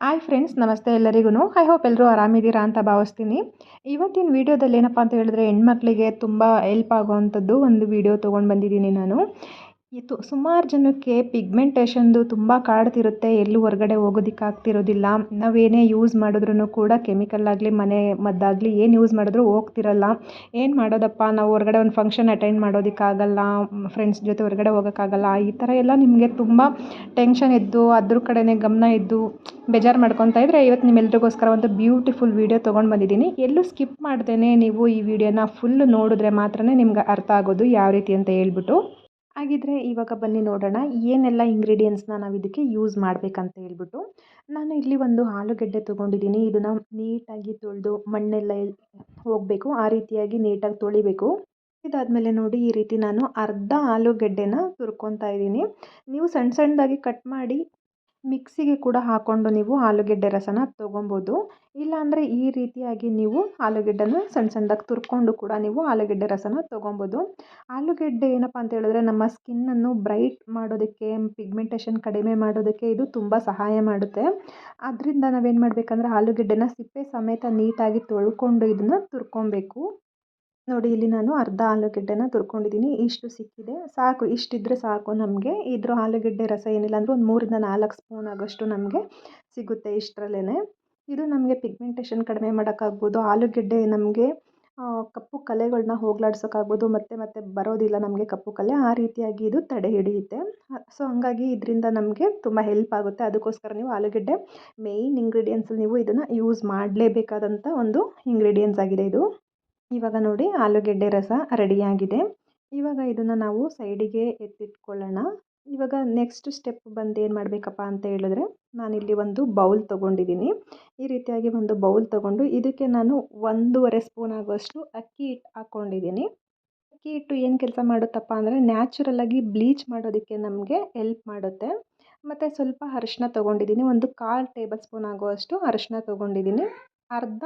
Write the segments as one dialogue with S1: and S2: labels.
S1: Hi friends ನಮಸ್ತೆ ಎಲ್ಲರಿಗೂ I hope ಎಲ್ಲರೂ ಆರಾಮಿದ್ದೀರಾ ಅಂತ ಭಾವಿಸ್ತೀನಿ. ಇವತ್ತಿನ ವೀಡಿಯೋದಲ್ಲಿ ಏನಪ್ಪ ಅಂತ ಹೇಳಿದ್ರೆ ಹೆಣ್ಮಕ್ಳಿಗೆ ತುಂಬ ಹೆಲ್ಪ್ ಆಗುವಂಥದ್ದು ಒಂದು ವೀಡಿಯೋ ತೊಗೊಂಡು ಬಂದಿದ್ದೀನಿ ನಾನು. ಇದು ಸುಮಾರು ಜನಕ್ಕೆ ಪಿಗ್ಮೆಂಟೇಷನ್ದು ತುಂಬ ಕಾಡ್ತಿರುತ್ತೆ. ಎಲ್ಲೂ ಹೊರಗಡೆ ಹೋಗೋದಕ್ಕಾಗ್ತಿರೋದಿಲ್ಲ ನಾವೇನೇ ಯೂಸ್ ಮಾಡಿದ್ರೂ ಕೂಡ ಕೆಮಿಕಲ್ ಆಗಲಿ, ಮನೆ ಮದ್ದಾಗಲಿ ಏನು ಯೂಸ್ ಮಾಡಿದ್ರೂ ಹೋಗ್ತಿರಲ್ಲ. ಏನು ಮಾಡೋದಪ್ಪ? ನಾವು ಹೊರಗಡೆ ಒಂದು ಫಂಕ್ಷನ್ ಅಟೆಂಡ್ ಮಾಡೋದಕ್ಕಾಗಲ್ಲ ಫ್ರೆಂಡ್ಸ್ ಜೊತೆ ಹೊರಗಡೆ ಹೋಗೋಕ್ಕಾಗಲ್ಲ ಈ ಥರ ಎಲ್ಲ ನಿಮಗೆ ತುಂಬ ಟೆನ್ಷನ್ ಇದ್ದು, ಅದ್ರ ಕಡೆನೇ ಗಮನ ಇದ್ದು ಬೇಜಾರು ಮಾಡ್ಕೊತಾ ಇದ್ದರೆ ಇವತ್ತು ನಿಮ್ಮೆಲ್ರಿಗೋಸ್ಕರ ಒಂದು ಬ್ಯೂಟಿಫುಲ್ ವೀಡಿಯೋ ತೊಗೊಂಡು ಬಂದಿದ್ದೀನಿ. ಎಲ್ಲೂ ಸ್ಕಿಪ್ ಮಾಡ್ದೇ ನೀವು ಈ ವಿಡಿಯೋನ ಫುಲ್ ನೋಡಿದ್ರೆ ಮಾತ್ರ ನಿಮ್ಗೆ ಅರ್ಥ ಆಗೋದು ಯಾವ ರೀತಿ ಅಂತ ಹೇಳ್ಬಿಟ್ಟು. ಹಾಗಿದ್ರೆ ಇವಾಗ ಬನ್ನಿ ನೋಡೋಣ, ಏನೆಲ್ಲ ಇಂಗ್ರೀಡಿಯೆಂಟ್ಸ್ನ ನಾವು ಇದಕ್ಕೆ ಯೂಸ್ ಮಾಡಬೇಕಂತ ಹೇಳ್ಬಿಟ್ಟು ನಾನು ಇಲ್ಲಿ ಒಂದು ಆಲೂಗಡ್ಡೆ ತೊಗೊಂಡಿದ್ದೀನಿ. ಇದನ್ನು ನೀಟಾಗಿ ತೊಳೆದು ಮಣ್ಣೆಲ್ಲ ಹೋಗಬೇಕು, ಆ ರೀತಿಯಾಗಿ ನೀಟಾಗಿ ತೊಳಿಬೇಕು. ಇದಾದಮೇಲೆ ನೋಡಿ ಈ ರೀತಿ ನಾನು ಅರ್ಧ ಆಲೂಗಡ್ಡೆನ ತುರ್ಕೊತಾ ಇದ್ದೀನಿ. ನೀವು ಸಣ್ಣ ಸಣ್ಣದಾಗಿ ಕಟ್ ಮಾಡಿ ಮಿಕ್ಸಿಗೆ ಕೂಡ ಹಾಕ್ಕೊಂಡು ನೀವು ಆಲೂಗೆಡ್ಡೆ ರಸನ ತೊಗೊಬೋದು. ಇಲ್ಲಾಂದರೆ ಈ ರೀತಿಯಾಗಿ ನೀವು ಆಲೂಗೆಡ್ಡೆನ ಸಣ್ಣ ಸಣ್ಣದಾಗಿ ತುರ್ಕೊಂಡು ಕೂಡ ನೀವು ಆಲೂಗೆಡ್ಡೆ ರಸನ ತೊಗೊಬೋದು. ಆಲೂಗೆಡ್ಡೆ ಏನಪ್ಪ ಅಂತ ಹೇಳಿದ್ರೆ ನಮ್ಮ ಸ್ಕಿನ್ನನ್ನು ಬ್ರೈಟ್ ಮಾಡೋದಕ್ಕೆ ಪಿಗ್ಮೆಂಟೇಷನ್ ಕಡಿಮೆ ಮಾಡೋದಕ್ಕೆ ಇದು ತುಂಬ ಸಹಾಯ ಮಾಡುತ್ತೆ. ಅದರಿಂದ ನಾವೇನು ಮಾಡಬೇಕಂದ್ರೆ ಆಲೂಗೆಡ್ಡೆನ ಸಿಪ್ಪೆ ಸಮೇತ ನೀಟಾಗಿ ತೊಳ್ಕೊಂಡು ಇದನ್ನು ತುರ್ಕೊಬೇಕು. ನೋಡಿ, ಇಲ್ಲಿ ನಾನು ಅರ್ಧ ಆಲೂಗೆಡ್ಡೆನ ತುರ್ಕೊಂಡಿದ್ದೀನಿ. ಇಷ್ಟು ಸಿಕ್ಕಿದೆ. ಸಾಕು, ಇಷ್ಟಿದ್ರೆ ಸಾಕು ನಮಗೆ. ಇದ್ರ ಆಲೂಗೆಡ್ಡೆ ರಸ ಏನಿಲ್ಲ ಅಂದರೆ ಒಂದು ಮೂರಿಂದ ನಾಲ್ಕು ಸ್ಪೂನ್ ಆಗೋಷ್ಟು ನಮಗೆ ಸಿಗುತ್ತೆ ಇಷ್ಟರಲ್ಲೇ ಇದು ನಮಗೆ ಪಿಗ್ಮೆಂಟೇಷನ್ ಕಡಿಮೆ ಮಾಡೋಕ್ಕಾಗ್ಬೋದು. ಆಲೂಗೆಡ್ಡೆ ನಮಗೆ ಕಪ್ಪು ಕಲೆಗಳನ್ನ ಹೋಗ್ಲಾಡ್ಸೋಕ್ಕಾಗ್ಬೋದು. ಮತ್ತೆ ಮತ್ತೆ ಬರೋದಿಲ್ಲ ನಮಗೆ ಕಪ್ಪು ಕಲೆ. ಆ ರೀತಿಯಾಗಿ ಇದು ತಡೆ ಹಿಡಿಯುತ್ತೆ. ಸೊ, ಹಂಗಾಗಿ ಇದರಿಂದ ನಮಗೆ ತುಂಬ ಹೆಲ್ಪ್ ಆಗುತ್ತೆ. ಅದಕ್ಕೋಸ್ಕರ ನೀವು ಆಲೂಗೆಡ್ಡೆ ಮೇಯ್ನ್ ಇಂಗ್ರೀಡಿಯೆಂಟ್ಸಲ್ಲಿ ನೀವು ಇದನ್ನು ಯೂಸ್ ಮಾಡಲೇಬೇಕಾದಂಥ ಒಂದು ಇಂಗ್ರೀಡಿಯೆಂಟ್ಸ್ ಆಗಿದೆ ಇದು. ಇವಾಗ ನೋಡಿ ಆಲೂಗೆಡ್ಡೆ ರಸ ರೆಡಿಯಾಗಿದೆ. ಇವಾಗ ಇದನ್ನು ನಾವು ಸೈಡಿಗೆ ಎತ್ತಿಟ್ಕೊಳ್ಳೋಣ. ಇವಾಗ ನೆಕ್ಸ್ಟ್ ಸ್ಟೆಪ್ ಬಂದು ಏನು ಮಾಡಬೇಕಪ್ಪ ಅಂತ ಹೇಳಿದ್ರೆ ನಾನಿಲ್ಲಿ ಒಂದು ಬೌಲ್ ತೊಗೊಂಡಿದ್ದೀನಿ. ಈ ರೀತಿಯಾಗಿ ಒಂದು ಬೌಲ್ ತೊಗೊಂಡು ಇದಕ್ಕೆ ನಾನು ಒಂದೂವರೆ ಸ್ಪೂನ್ ಆಗುವಷ್ಟು ಅಕ್ಕಿ ಹಿಟ್ಟು ಹಾಕ್ಕೊಂಡಿದ್ದೀನಿ ಅಕ್ಕಿ ಹಿಟ್ಟು ಏನು ಕೆಲಸ ಮಾಡುತ್ತಪ್ಪ ಅಂದರೆ ನ್ಯಾಚುರಲಾಗಿ ಬ್ಲೀಚ್ ಮಾಡೋದಕ್ಕೆ ನಮಗೆ ಎಲ್ಪ್ ಮಾಡುತ್ತೆ. ಮತ್ತು ಸ್ವಲ್ಪ ಅರಿಶಿನ ತೊಗೊಂಡಿದ್ದೀನಿ. ಒಂದು ಕಾಲು ಟೇಬಲ್ ಸ್ಪೂನ್ ಆಗುವಷ್ಟು ಅರಿಶಿನ ತೊಗೊಂಡಿದ್ದೀನಿ. ಅರ್ಧ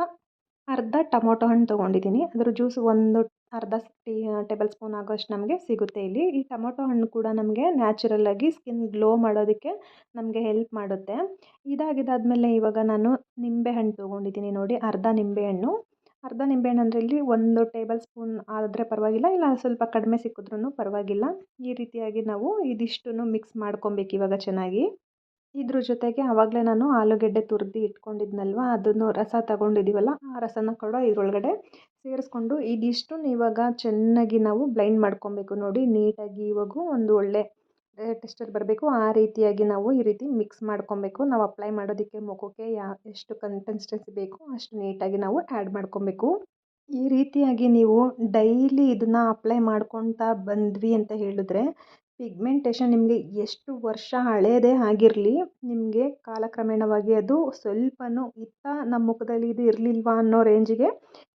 S1: ಅರ್ಧ ಟೊಮೊಟೊ ಹಣ್ಣು ತೊಗೊಂಡಿದ್ದೀನಿ. ಅದರ ಜ್ಯೂಸ್ ಒಂದು ಅರ್ಧ ಟೀ ಟೇಬಲ್ ಸ್ಪೂನ್ ಆಗೋಷ್ಟು ನಮಗೆ ಸಿಗುತ್ತೆ ಇಲ್ಲಿ. ಈ ಟೊಮೊಟೊ ಹಣ್ಣು ಕೂಡ ನಮಗೆ ನ್ಯಾಚುರಲ್ಲಾಗಿ ಸ್ಕಿನ್ ಗ್ಲೋ ಮಾಡೋದಕ್ಕೆ ನಮಗೆ ಹೆಲ್ಪ್ ಮಾಡುತ್ತೆ. ಇದಾಗಿದ್ದಾದಮೇಲೆ ಇವಾಗ ನಾನು ನಿಂಬೆ ಹಣ್ಣು ತೊಗೊಂಡಿದ್ದೀನಿ ನೋಡಿ, ಅರ್ಧ ನಿಂಬೆಹಣ್ಣು ಅರ್ಧ ನಿಂಬೆಹಣ್ಣು ಅಂದರೆ ಇಲ್ಲಿ ಒಂದು ಟೇಬಲ್ ಸ್ಪೂನ್ ಆದರೆ ಪರವಾಗಿಲ್ಲ, ಇಲ್ಲ ಸ್ವಲ್ಪ ಕಡಿಮೆ ಸಿಕ್ಕಿದ್ರೂ ಪರವಾಗಿಲ್ಲ. ಈ ರೀತಿಯಾಗಿ ನಾವು ಇದಿಷ್ಟು ಮಿಕ್ಸ್ ಮಾಡ್ಕೊಬೇಕು ಇವಾಗ ಚೆನ್ನಾಗಿ. ಇದ್ರ ಜೊತೆಗೆ ಆವಾಗಲೇ ನಾನು ಆಲೂಗೆಡ್ಡೆ ತುರಿದು ಇಟ್ಕೊಂಡಿದ್ನಲ್ವ? ಅದನ್ನು ರಸ ತಗೊಂಡಿದ್ದೀವಲ್ಲ ಆ ರಸನ ಕೂಡ ಇದರೊಳಗಡೆ ಸೇರಿಸ್ಕೊಂಡು ಇದಿಷ್ಟು ಇವಾಗ ಚೆನ್ನಾಗಿ ನಾವು ಬ್ಲೈಂಡ್ ಮಾಡ್ಕೊಬೇಕು ನೋಡಿ. ನೀಟಾಗಿ ಇವಾಗ ಒಂದು ಒಳ್ಳೆ ಟೆಸ್ಟರ್ ಬರಬೇಕು. ಆ ರೀತಿಯಾಗಿ ನಾವು ಈ ರೀತಿ ಮಿಕ್ಸ್ ಮಾಡ್ಕೊಬೇಕು. ನಾವು ಅಪ್ಲೈ ಮಾಡೋದಕ್ಕೆ ಮುಖಕ್ಕೆ ಯಾ, ಎಷ್ಟು ಕನ್ಸಿಸ್ಟೆನ್ಸಿ ಬೇಕು ಅಷ್ಟು ನೀಟಾಗಿ ನಾವು ಆ್ಯಡ್ ಮಾಡ್ಕೊಬೇಕು. ಈ ರೀತಿಯಾಗಿ ನೀವು ಡೈಲಿ ಇದನ್ನು ಅಪ್ಲೈ ಮಾಡ್ಕೊತಾ ಬಂದ್ವಿ ಅಂತ ಹೇಳಿದ್ರೆ ಪಿಗ್ಮೆಂಟೇಷನ್ ನಿಮಗೆ ಎಷ್ಟು ವರ್ಷ ಹಳೆಯದೇ ಆಗಿರಲಿ, ನಿಮಗೆ ಕಾಲಕ್ರಮೇಣವಾಗಿ ಅದು ಸ್ವಲ್ಪನೂ ಇತ್ತ ನಮ್ಮ ಮುಖದಲ್ಲಿ ಇದು ಇರಲಿಲ್ವಾ ಅನ್ನೋ ರೇಂಜಿಗೆ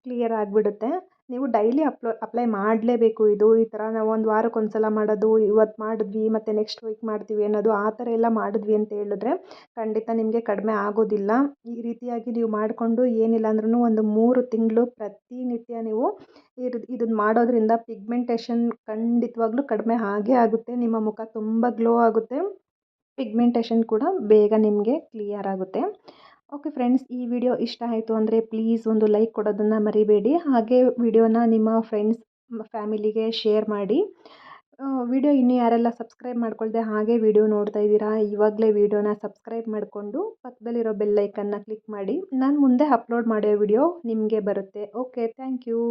S1: ಕ್ಲಿಯರ್ ಆಗಿಬಿಡುತ್ತೆ. ನೀವು ಡೈಲಿ ಅಪ್ಲೋ ಅಪ್ಲೈ ಮಾಡಲೇಬೇಕು ಇದು, ಈ ಥರ ನಾವು ಒಂದು ವಾರಕ್ಕೆ ಒಂದು ಸಲ ಮಾಡೋದು ಇವತ್ತು ಮಾಡಿದ್ವಿ, ಮತ್ತು ನೆಕ್ಸ್ಟ್ ವೀಕ್ ಮಾಡ್ತೀವಿ ಅನ್ನೋದು ಆ ಥರ ಎಲ್ಲ ಮಾಡಿದ್ವಿ ಅಂತ ಹೇಳಿದ್ರೆ ಖಂಡಿತ ನಿಮಗೆ ಕಡಿಮೆ ಆಗೋದಿಲ್ಲ. ಈ ರೀತಿಯಾಗಿ ನೀವು ಮಾಡಿಕೊಂಡು ಏನಿಲ್ಲ ಅಂದ್ರೂ ಒಂದು ಮೂರು ತಿಂಗಳು ಪ್ರತಿನಿತ್ಯ ನೀವು ಇದು ಇದನ್ನು ಮಾಡೋದ್ರಿಂದ ಪಿಗ್ಮೆಂಟೇಷನ್ ಖಂಡಿತವಾಗ್ಲೂ ಕಡಿಮೆ ಆಗೇ ಆಗುತ್ತೆ. ನಿಮ್ಮ ಮುಖ ತುಂಬ ಗ್ಲೋ ಆಗುತ್ತೆ. ಪಿಗ್ಮೆಂಟೇಷನ್ ಕೂಡ ಬೇಗ ನಿಮಗೆ ಕ್ಲಿಯರ್ ಆಗುತ್ತೆ. ಓಕೆ ಫ್ರೆಂಡ್ಸ್ ಈ ವಿಡಿಯೋ ಇಷ್ಟ ಆಯಿತು ಅಂದರೆ ಪ್ಲೀಸ್ ಒಂದು ಲೈಕ್ ಕೊಡೋದನ್ನು ಮರಿಬೇಡಿ. ಹಾಗೆ ವಿಡಿಯೋನ ನಿಮ್ಮ ಫ್ರೆಂಡ್ಸ್ ಫ್ಯಾಮಿಲಿಗೆ ಶೇರ್ ಮಾಡಿ. ವಿಡಿಯೋ ಇನ್ನೂ ಯಾರೆಲ್ಲ ಸಬ್ಸ್ಕ್ರೈಬ್ ಮಾಡ್ಕೊಳ್ದೆ ಹಾಗೆ ವಿಡಿಯೋ ನೋಡ್ತಾ ಇದ್ದೀರಾ, ಇವಾಗಲೇ ವಿಡಿಯೋನ ಸಬ್ಸ್ಕ್ರೈಬ್ ಮಾಡಿಕೊಂಡು ಪಕ್ಕದಲ್ಲಿರೋ ಬೆಲ್ಲೈಕನ್ನ ಕ್ಲಿಕ್ ಮಾಡಿ. ನಾನು ಮುಂದೆ ಅಪ್ಲೋಡ್ ಮಾಡೋ ವಿಡಿಯೋ ನಿಮಗೆ ಬರುತ್ತೆ. Okay thank you